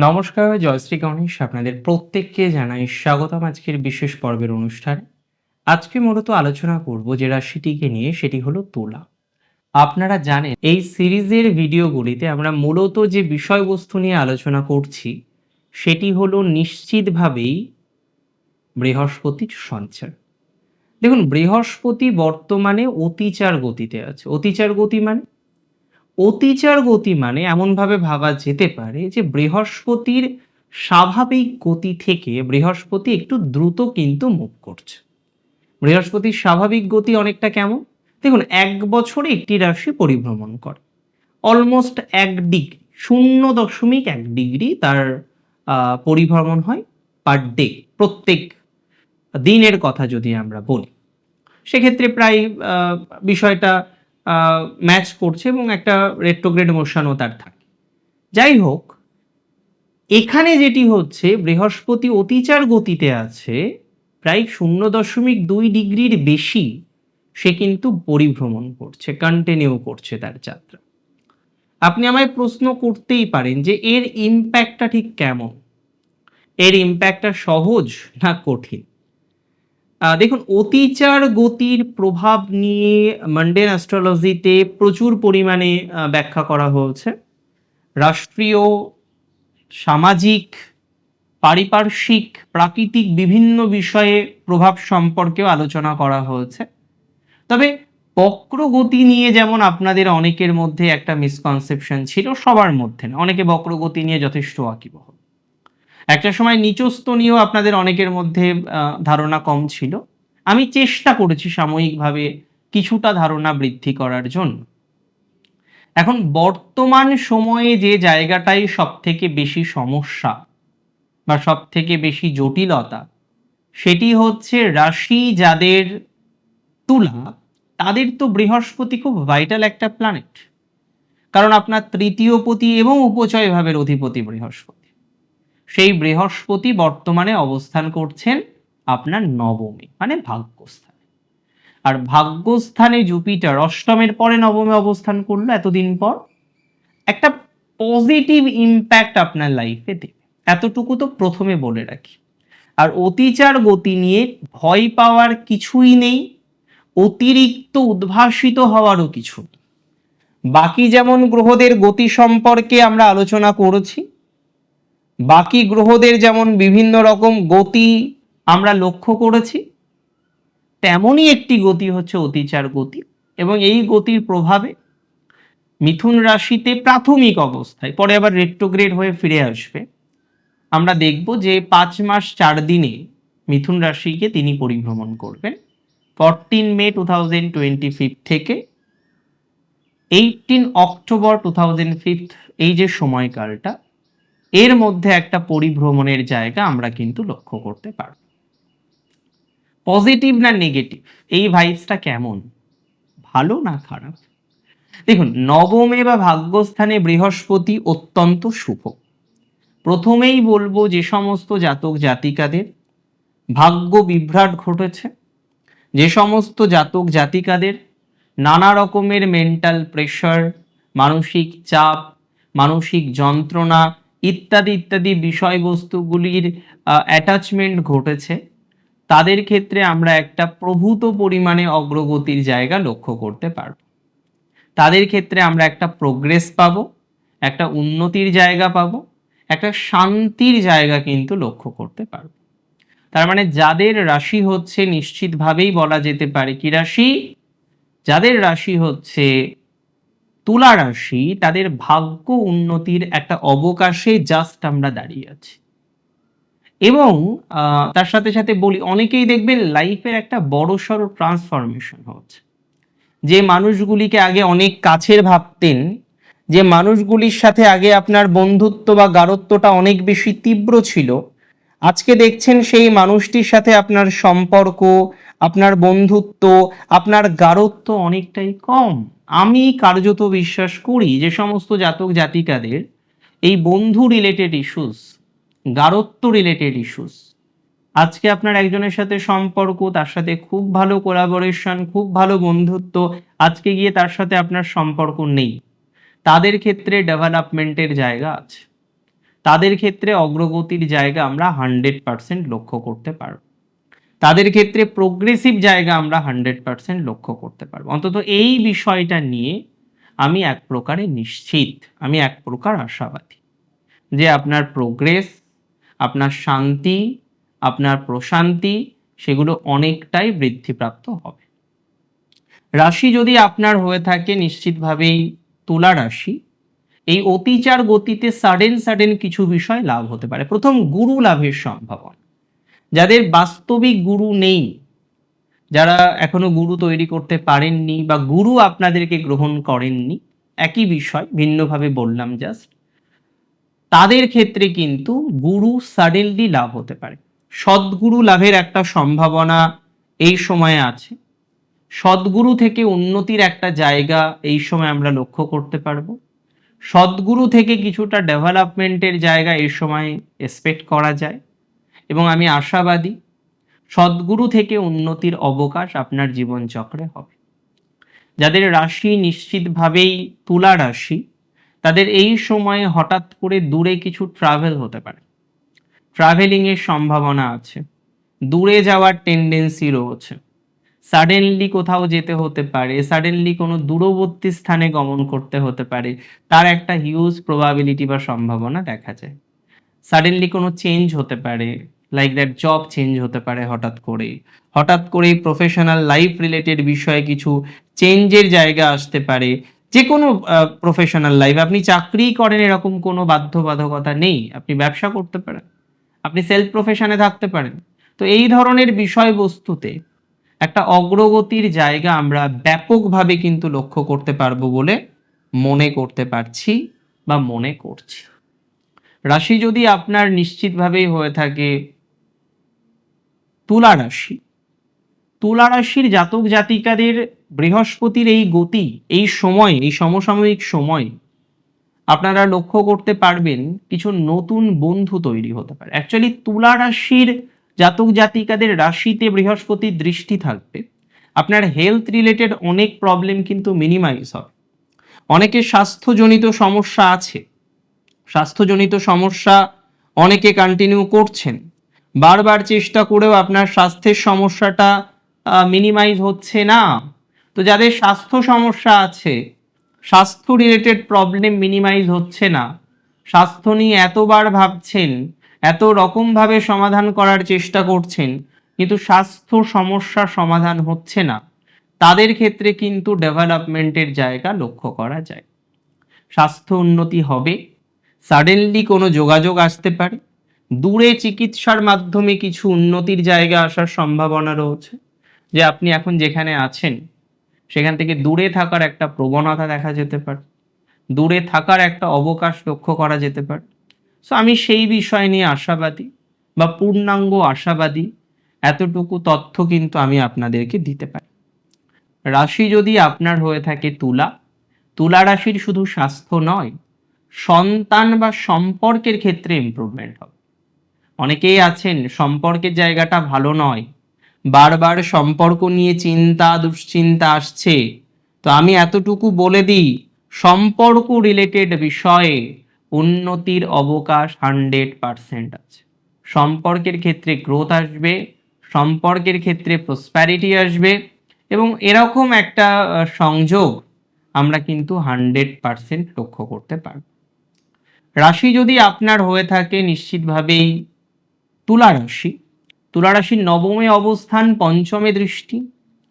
নমস্কার জয়শ্রী গণেশ, আপনাদের প্রত্যেককে জানাই স্বাগতম আজকের বিশেষ পর্বের অনুষ্ঠানে। আজকে মূলত আলোচনা করব যে রাশিটিকে নিয়ে, সেটি হলো তুলা। আপনারা জানেন, এই সিরিজের ভিডিওগুলিতে আমরা মূলত যে বিষয়বস্তু নিয়ে আলোচনা করছি, সেটি হলো নিশ্চিতভাবেই বৃহস্পতির সঞ্চার। দেখুন, বৃহস্পতি বর্তমানে অতিচার গতিতে আছে। অতিচার গতি মানে? অতিচার গতি মানে এমনভাবে ভাবা যেতে পারে যে বৃহস্পতির স্বাভাবিক গতি থেকে বৃহস্পতি একটু দ্রুত কিন্তু মুভ করছে। বৃহস্পতির স্বাভাবিক গতি অনেকটা কেমন? দেখুন, এক বছরে একটি রাশি পরিভ্রমণ করে। অলমোস্ট এক ডিগ্রি শূন্য দশমিক এক ডিগ্রি তার পরিভ্রমণ হয় পার ডে প্রত্যেক দিনের কথা যদি আমরা বলি। সেক্ষেত্রে প্রায় বিষয়টা ম্যাচ করছে এবং একটা রেট্রোগ্রেড মোশনও তার থাকে। যাই হোক, এখানে যেটি হচ্ছে, বৃহস্পতি অতিচার গতিতে আছে, প্রায় শূন্য দশমিক দুই ডিগ্রির বেশি সে কিন্তু পরিভ্রমণ করছে কন্টিনিউ করছে তার যাত্রা। আপনি আমায় প্রশ্ন করতেই পারেন যে এর ইম্প্যাক্টটা ঠিক কেমন? এর ইম্প্যাক্টটা সহজ না কঠিন? দেখুন, অতিচার গতির প্রভাব নিয়ে মান্ডেন অ্যাস্ট্রোলজিতে প্রচুর পরিমাণে ব্যাখ্যা করা হয়েছে। রাষ্ট্রীয়, সামাজিক, পারিপার্শ্বিক, প্রাকৃতিক বিভিন্ন বিষয়ে প্রভাব সম্পর্কেও আলোচনা করা হয়েছে। তবে বক্রগতি নিয়ে যেমন আপনাদের অনেকের মধ্যে একটা মিসকনসেপশন ছিল, সবার মধ্যে না। অনেকে বক্রগতি নিয়ে যথেষ্ট ওয়াকিবহ একটা সময় নিচস্ত নিয়েও আপনাদের অনেকের মধ্যে ধারণা কম ছিল। আমি চেষ্টা করেছি সাময়িকভাবে কিছুটা ধারণা বৃদ্ধি করার জন্য। এখন বর্তমান সময়ে যে জায়গাটাই সব থেকে বেশি সমস্যা বা সব থেকে বেশি জটিলতা, সেটি হচ্ছে রাশি যাদের তুলা, তাদের তো বৃহস্পতি খুব ভাইটাল একটা প্ল্যানেট। কারণ আপনার তৃতীয় পতি এবং উপচয় ভাবের অধিপতি বৃহস্পতি। সেই বৃহস্পতি বর্তমানে অবস্থান করছেন আপনার নবমে মানে ভাগ্যস্থানে। আর ভাগ্যস্থানে জুপিটার অষ্টমের পরে নবমে অবস্থান করল এতদিন পর। একটা পজিটিভ ইম্প্যাক্ট আপনার লাইফে দেবে। এতটুকু তো প্রথমে বলে রাখি। আর অতিচার গতি নিয়ে ভয় পাওয়ার কিছুই নেই, অতিরিক্ত উদ্ভাসিত হওয়ারও কিছু বাকি যেমন গ্রহদের গতি সম্পর্কে আমরা আলোচনা করেছি বাকি গ্রহদের যেমন বিভিন্ন রকম গতি আমরা লক্ষ্য করেছি, তেমনই একটি গতি হচ্ছে অতিচার গতি এবং এই গতির প্রভাবে মিথুন রাশিতে প্রাথমিক অবস্থায়, পরে আবার রেট্রোগ্রেড হয়ে ফিরে আসবে, আমরা দেখব যে পাঁচ মাস চার দিনে মিথুন রাশিকে তিনি পরিভ্রমণ করবেন। Fourteen May two thousand twenty fifth থেকে eighteen October two thousand fifth এই যে সময়কালটা এর মধ্যে একটা পরিভ্রমণের জায়গা আমরা কিন্তু লক্ষ্য করতে পারব। পজিটিভ না নেগেটিভ? এই ভাইবসটা কেমন? ভালো না খারাপ? দেখুন, নবমে বা ভাগ্যস্থানে বৃহস্পতি অত্যন্ত শুভ। প্রথমেই বলব যে সমস্ত জাতক জাতিকাদের ভাগ্য বিভ্রাট ঘটেছে। যে সমস্ত জাতক জাতিকাদের নানা রকমের মেন্টাল প্রেশার মানসিক চাপ, মানসিক যন্ত্রণা ইত্যাদি ইত্যাদি বিষয়বস্তুগুলির অ্যাটাচমেন্ট ঘটেছে। তাদের ক্ষেত্রে আমরা একটা প্রভূত পরিমাণে অগ্রগতির জায়গা লক্ষ্য করতে পারব। তাদের ক্ষেত্রে আমরা একটা প্রোগ্রেস পাবো, একটা উন্নতির জায়গা পাবো, একটা শান্তির জায়গা কিন্তু লক্ষ্য করতে পারব। তার মানে যাদের রাশি হচ্ছে, নিশ্চিতভাবেই বলা যেতে পারে কি রাশি? যাদের রাশি হচ্ছে তুলা রাশি তাদের ভাগ্য উন্নতির একটা অবকাশে জাস্ট আমরা দাঁড়িয়ে আছি। এবং তার সাথে সাথে বলি, অনেকেই দেখবেন লাইফের একটা বড় সড়ো ট্রান্সফরমেশন হচ্ছে। যে মানুষগুলিকে আগে অনেক কাছের ভাবতেন, যে মানুষগুলির সাথে আগে আপনার বন্ধুত্ব বা গারত্বটা অনেক বেশি তীব্র ছিল, আজকে দেখছেন সেই মানুষটির সাথে আপনার সম্পর্ক, আপনার বন্ধুত্ব, আপনার গারত্ব অনেকটাই কম। আমি কার্যত বিশ্বাস করি যে সমস্ত জাতক জাতিকাদের এই বন্ধু রিলেটেড ইস্যুস গারত্ব রিলেটেড ইস্যুস আজকে আপনার একজনের সাথে সম্পর্ক, তার সাথে খুব ভালো কোলাবোরেশন খুব ভালো বন্ধুত্ব, আজকে গিয়ে তার সাথে আপনার সম্পর্ক নেই। তাদের ক্ষেত্রে ডেভেলপমেন্টের জায়গা আছে। তাদের ক্ষেত্রে অগ্রগতির জায়গা আমরা হান্ড্রেড পার্সেন্ট লক্ষ্য করতে পারব। তাদের ক্ষেত্রে প্রোগ্রেসিভ জায়গা আমরা হান্ড্রেড পার্সেন্ট লক্ষ্য করতে পারব। অন্তত এই বিষয়টা নিয়ে আমি এক প্রকারে নিশ্চিত, আমি এক প্রকার আশাবাদী যে আপনার প্রোগ্রেস আপনার শান্তি, আপনার প্রশান্তি সেগুলো অনেকটাই বৃদ্ধিপ্রাপ্ত হবে। রাশি যদি আপনার হয়ে থাকে নিশ্চিতভাবেই তুলা রাশি, এই অতিচার গতিতে সাডেন সাডেন কিছু বিষয় লাভ হতে পারে। প্রথম গুরু লাভের সম্ভাবনা। যাদের বাস্তবিক গুরু নেই, যারা এখনও গুরু তৈরি করতে পারেননি বা গুরু আপনাদেরকে গ্রহণ করেননি, একই বিষয়, ভিন্নভাবে বললাম জাস্ট তাদের ক্ষেত্রে কিন্তু গুরু সাডেনলি লাভ হতে পারে। সদ্গুরু লাভের একটা সম্ভাবনা এই সময়ে আছে। সদ্গুরু থেকে উন্নতির একটা জায়গা এই সময় আমরা লক্ষ্য করতে পারব। সদ্গুরু থেকে কিছুটা ডেভেলপমেন্টের জায়গা এই সময় এক্সপেক্ট করা যায়। এবং আমি আশাবাদী, সদ্গুরু থেকে উন্নতির অবকাশ আপনার জীবনচক্রে হবে। যাদের রাশি নিশ্চিতভাবেই তুলা রাশি, তাদের এই সময়ে হঠাৎ করে দূরে কিছু ট্রাভেল হতে পারে। ট্রাভেলিংয়ের সম্ভাবনা আছে, দূরে যাওয়ার টেন্ডেন্সি রয়েছে। সাডেনলি কোথাও যেতে হতে পারে সাডেনলি কোনো দূরবর্তী স্থানে গমন করতে হতে পারে, তার একটা হিউজ প্রবাবিলিটি বা সম্ভাবনা দেখা যায়। সাডেনলি কোনো চেঞ্জ হতে পারে লাইক দ্যাট জব চেঞ্জ হতে পারে হঠাৎ করে হঠাৎ করেই প্রফেশনাল লাইফ রিলেটেড বিষয়ে কিছু চেঞ্জের জায়গা আসতে পারে। যে কোনো প্রফেশনাল লাইফ আপনি চাকরি করেন এরকম কোনো বাধ্যবাধকতা নেই। আপনি ব্যবসা করতে পারেন। আপনি সেলফ প্রফেশনে থাকতে পারেন। তো এই ধরনের বিষয়বস্তুতে একটা অগ্রগতির জায়গা আমরা ব্যাপকভাবে কিন্তু লক্ষ্য করতে পারব বলে মনে করতে পারছি বা মনে করছি। রাশি যদি আপনার নিশ্চিতভাবেই হয়ে থাকে তুলা রাশি তুলা রাশির জাতক জাতিকাদের বৃহস্পতির এই গতি, এই সময়, এই সমসাময়িক সময়, আপনারা লক্ষ্য করতে পারবেন কিছু নতুন বন্ধু তৈরি হতে পারে। অ্যাকচুয়ালি তুলা রাশির জাতক জাতিকাদের রাশিতে বৃহস্পতির দৃষ্টি থাকবে। আপনার হেলথ রিলেটেড অনেক প্রবলেম কিন্তু মিনিমাইজ হবে। অনেকের স্বাস্থ্যজনিত সমস্যা আছে। স্বাস্থ্যজনিত সমস্যা অনেকে কন্টিনিউ করছেন। বারবার চেষ্টা করেও আপনার স্বাস্থ্যের সমস্যাটা মিনিমাইজ হচ্ছে না। তো যাদের স্বাস্থ্য সমস্যা আছে, স্বাস্থ্য রিলেটেড প্রবলেম মিনিমাইজ হচ্ছে না। স্বাস্থ্য নিয়ে এতবার ভাবছেন, এত রকমভাবে সমাধান করার চেষ্টা করছেন, কিন্তু স্বাস্থ্য সমস্যা সমাধান হচ্ছে না। তাদের ক্ষেত্রে কিন্তু ডেভেলপমেন্টের জায়গা লক্ষ্য করা যায়। স্বাস্থ্য উন্নতি হবে। সাডেনলি কোনো যোগাযোগ আসতে পারে। দূরে চিকিৎসার মাধ্যমে কিছু উন্নতির জায়গা আসার সম্ভাবনা রয়েছে। যে আপনি এখন যেখানে আছেন, সেখান থেকে দূরে থাকার একটা প্রবণতা দেখা যেতে পারে। দূরে থাকার একটা অবকাশ লক্ষ্য করা যেতে পারে। সো আমি সেই বিষয় নিয়ে আশাবাদী বা পূর্ণাঙ্গ আশাবাদী, এতটুকু তথ্য কিন্তু আমি আপনাদেরকে দিতে পারি। রাশি যদি আপনার হয়ে থাকে তুলা তুলা রাশির শুধু স্বাস্থ্য নয়, সন্তান বা সম্পর্কের ক্ষেত্রে ইমপ্রুভমেন্ট হবে। অনেকেই আছেন, সম্পর্কের জায়গাটা ভালো নয়। বারবার সম্পর্ক নিয়ে চিন্তা, দুশ্চিন্তা আসছে। তো আমি এতটুকু বলে দিই, সম্পর্ক রিলেটেড বিষয়ে উন্নতির অবকাশ হান্ড্রেড পারসেন্ট আছে। সম্পর্কের ক্ষেত্রে গ্রোথ আসবে, সম্পর্কের ক্ষেত্রে প্রসপ্যারিটি আসবে এবং এরকম একটা সংযোগ আমরা কিন্তু হান্ড্রেড পারসেন্ট লক্ষ্য করতে পারব। রাশি যদি আপনার হয়ে থাকে, নিশ্চিতভাবেই তুলা রাশি তুলা রাশির নবমে অবস্থান, পঞ্চমে দৃষ্টি,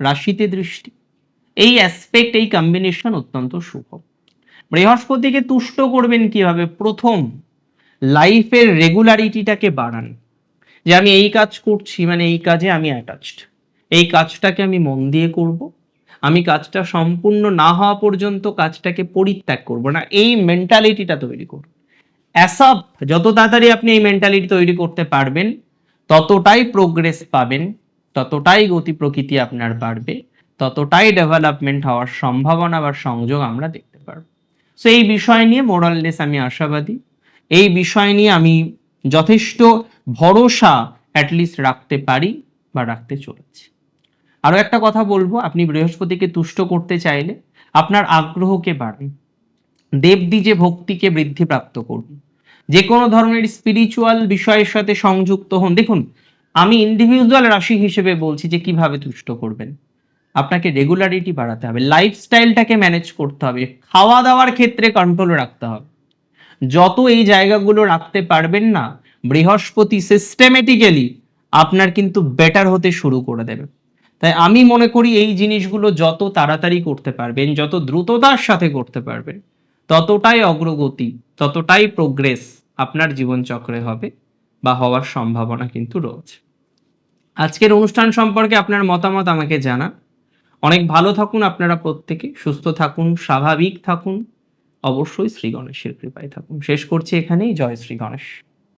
রাশিতে দৃষ্টি। এই অ্যাসপেক্ট এই কম্বিনেশন অত্যন্ত শুভ। বৃহস্পতিকে তুষ্ট করবেন কীভাবে? প্রথম লাইফের রেগুলারিটিটাকে বাড়ান। যে আমি এই কাজ করছি মানে এই কাজে আমি অ্যাটাচড এই কাজটাকে আমি মন দিয়ে করব। আমি কাজটা সম্পূর্ণ না হওয়া পর্যন্ত কাজটাকে পরিত্যাগ করব। না, এই মেন্টালিটিটা তৈরি করব। অ্যাসব যত তাড়াতাড়ি আপনি এই মেন্টালিটি তৈরি করতে পারবেন, ততটাই প্রোগ্রেস পাবেন, ততটাই গতি প্রকৃতি আপনার বাড়বে, ততটাই ডেভেলপমেন্ট হওয়ার সম্ভাবনা বা সংযোগ আমরা দেখতে পারব। সো এই বিষয় নিয়ে মোরালনেস আমি আশাবাদী। এই বিষয় নিয়ে আমি যথেষ্ট ভরসা অ্যাটলিস্ট রাখতে পারি বা রাখতে চলেছি। আরও একটা কথা বলব, আপনি বৃহস্পতিকে তুষ্ট করতে চাইলে আপনার আগ্রহকে বাড়ান। দেবদ্বিজে ভক্তিকে বৃদ্ধিপ্রাপ্ত করুন। যে কোনো ধরনের স্পিরিচুয়াল বিষয়ের সাথে সংযুক্ত হন। দেখুন, আমি ইন্ডিভিজুয়াল রাশি হিসেবে বলছি যে কীভাবে তুষ্ট করবেন। আপনাকে রেগুলারিটি বাড়াতে হবে লাইফস্টাইলটাকে ম্যানেজ করতে হবে খাওয়া দাওয়ার ক্ষেত্রে কন্ট্রোল রাখতে হবে। যত এই জায়গাগুলো রাখতে পারবেন না, বৃহস্পতি সিস্টেমেটিক্যালি আপনার কিন্তু বেটার হতে শুরু করে দেবে। তাই আমি মনে করি এই জিনিসগুলো যত তাড়াতাড়ি করতে পারবেন, যত দ্রুততার সাথে করতে পারবেন ততটাই অগ্রগতি, ততটাই প্রোগ্রেস আপনার জীবনচক্রে হবে বা হওয়ার সম্ভাবনা কিন্তু রয়েছে। আজকের অনুষ্ঠান সম্পর্কে আপনার মতামত আমাকে জানান। অনেক ভালো থাকুন আপনারা প্রত্যেকে, সুস্থ থাকুন, স্বাভাবিক থাকুন। অবশ্যই শ্রী গণেশের কৃপায় থাকুন। শেষ করছি এখানেই। জয় শ্রী গণেশ।